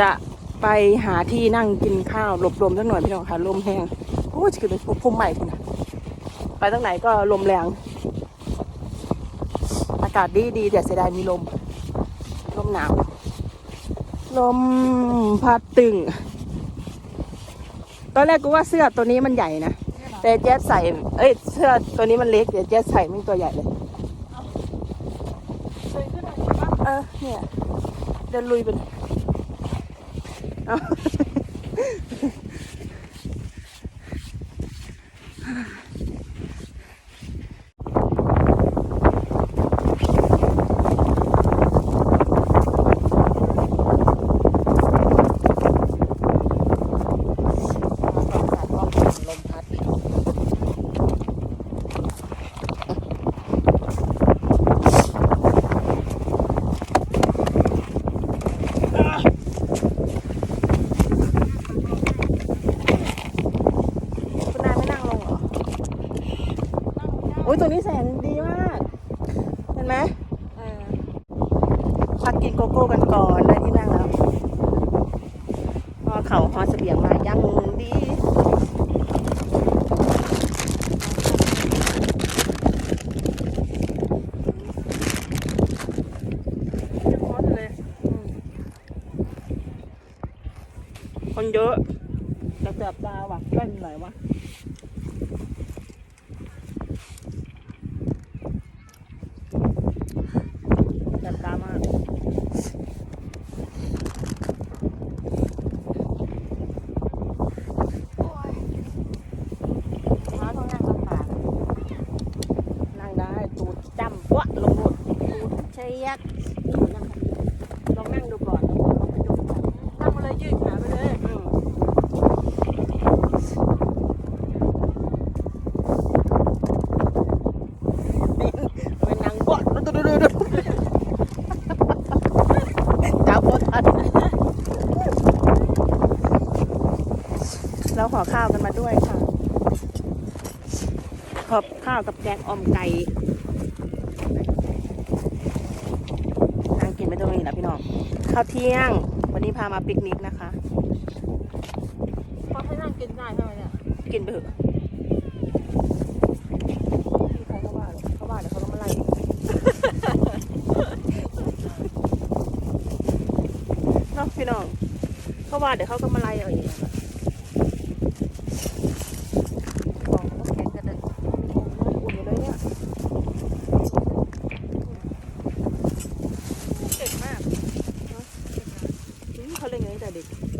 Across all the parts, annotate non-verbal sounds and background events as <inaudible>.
จะไปหาที่นั่งกินข้าวหลบลมสักหน่อยพี่น้องค่ะลมแห้งโอ้ยจะคือเป็นพุ่มใหม่คุณนะไปตั้งไหนก็ลมแรง อากาศดีดีแต่เสียดายมีลม ลมหนาว ลมพัดตึง ตอนแรกกูว่าเสื้อตัวนี้มันใหญ่นะ แต่แจ๊สใส่ เอ้ย เสื้อตัวนี้มันเล็กเดี๋ยวแจ๊สใส่มันตัวใหญ่เลยเคยขึ้นมาปะเออเนี่ย เดินลุยไปเลย No. <laughs> อ้ยตัวนี้แสงดีมาก เห็นไหมเออพักกินโกโก้กันก่อนได้ที่นั่งแล้วพอเขาฮอเสบียงมายังดีเข้มข้นเลยคนเยอะจะเสียบตาว่ะเล่นไหนวะเสียบตามาก ม้าต้องนั่งลำบาก นั่งได้ตูดจ้ำวะลงหมด ตูดใช้ ยกลองนั่งดูก่อนแล้งไปดูก่อนนั่งมาเลยยืดขาไปเลยนี่เป็นนางบอดดูดูดูดูจ้าโพทันเราขอข้าวกันมาด้วยค่ะขอบข้าวกับแกงออมไก่นั่งกินไปตรงนี้นะพี่น้อง ข้าวเที่ยง วันนี้พามาปิกนิกนะคะเพราะให้นั่งกินได้ใช่ไหมเนี่ย กินไปเถอะพี่ใครเขาว่าเหรอเขาว่าเดี๋ยวเขาก็มาไล่อีกเนาะพี่น้องเขาว่าเดี๋ยวเขาก็มาไล่เอาเองอะของเขาก็แข็งกระเด็นอุ่นอยู่เลยเนี่ย เก่งมาก อืม เ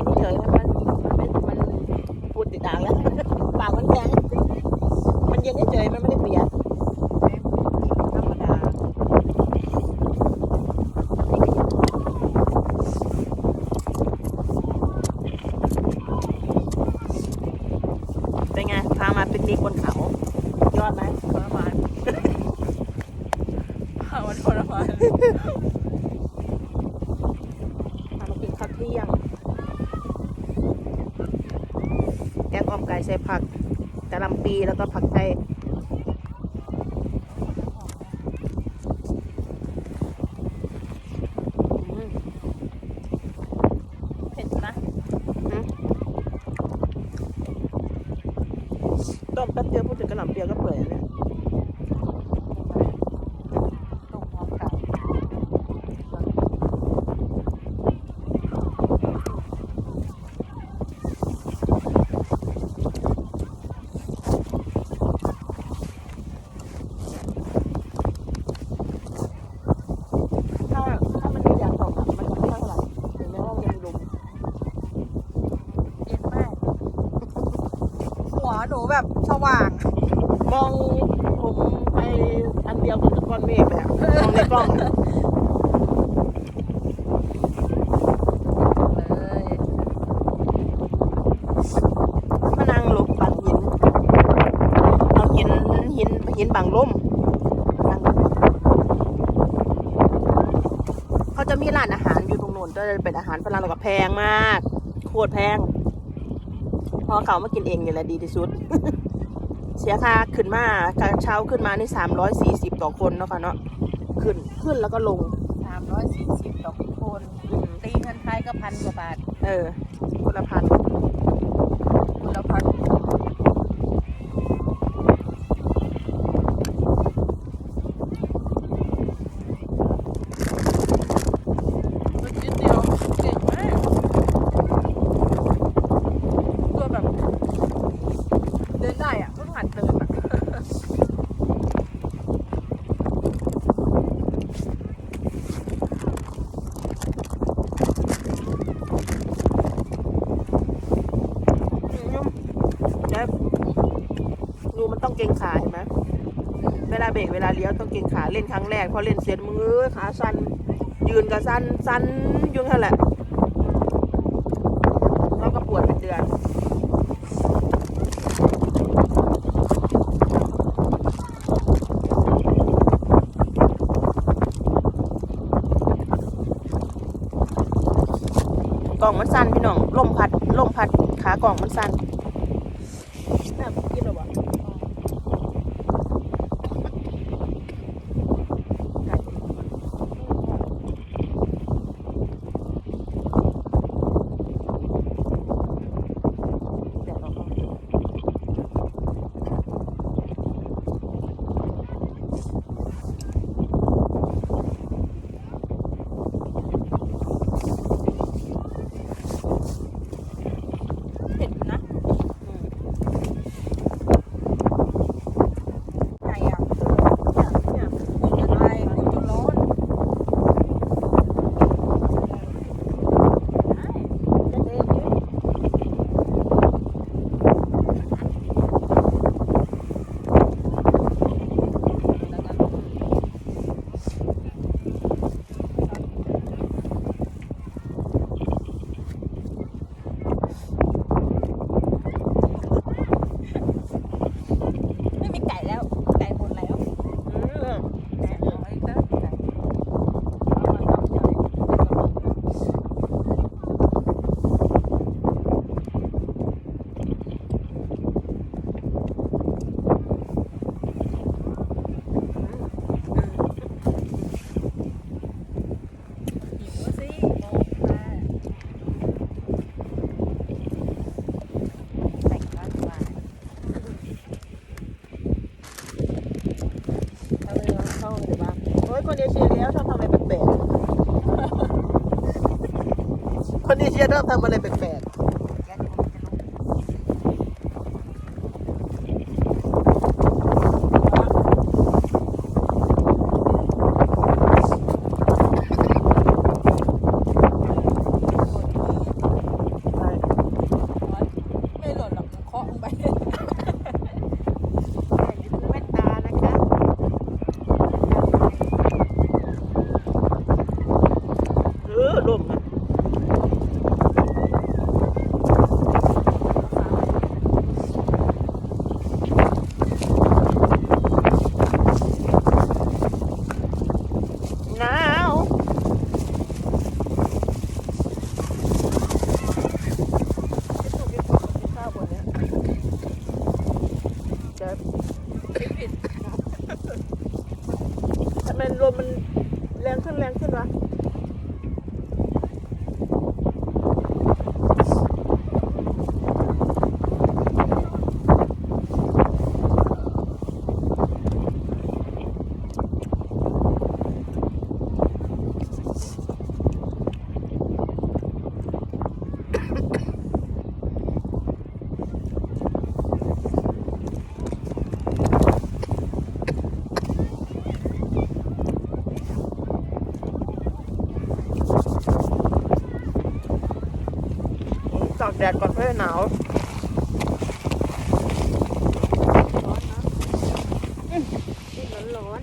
นเฉยๆมันมันมันปูดติดด่างแล้วปากมันแข็งมันเย็นเฉยๆมันไม่ได้เปียกธรรมดาเป็นไงพามาปิกนิกบนเขา ยอดไหมทรมานมันทรมาน พามากินข้าวเที่ยง แกงอ่อมไก่ ใส่ผักกะหล่ำปีแล้วก็ผักไทยอืมเผ็ดนะต้มแป๊บเดียวพูดถึงกะหล่ำปีก็เปื่อยแล้วเนี่ย ต้มพร้อมกัน ถ้าถ้ามันมีแดดตกอะมันจะไม่เท่าไหร่ถึงแม้ว่ามันจะมีลม เย็นมาก หัวหนูแบบสว่าง มองผมไปอันเดียวกับก้อนเมฆเลยอะมอง ในกล้องมานั่งหลบบังหิน เอาหินหินหินบังลมนั่งเขาจะมีร้านอาหารอยู่ตรงโน้นจะเป็นอาหารฝรั่งแล้วก็แพงมาก โคตรแพง พอเขามากินเองนี่แหละดีที่สุดเสียค่าขึ้นมากรเช้าขึ้นมาในสามร้อยสี่สิบต่อคนเนาะค่ะเนาะ ขึ้น ขึ้นแล้วก็ลง สามร้อยสี่สิบต่อคนอืมตีเงินไทยก็พันกว่าบาท เออคนละพัน คนละพันนิดเดียวเก่งมากตัวแบบ เดินได้อะเพิ่งหัดเดินอะ แล้วดูมัน ต้องเกรงขาเห็นไหมเวลาเบรกเวลาเลี้ยวต้องเกรงขาเล่นครั้งแรกพอเล่นเสร็จมือขาสั้นยืนก็สั้นสั้นยุ่งนั่แหละแล้วก็ปวดเป็นเดือนกล่องมันสั้นพี่น้องลมพัดลมพัดขากล่องมันสั้นน่ากินหรอวะ ยชอบทำอะไรแปลก แก๊สมันจะลุก คิดผิด ทำไมลมมันแรงขึ้นแรงขึ้นวะตาก แดดก่อนเพื่อหนาวร้อนร้อน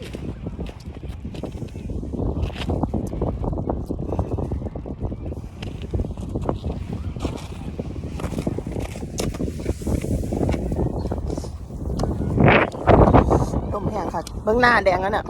ลมแห้งค่ะ เบื้องหน้าแดงแล้วเนี่ย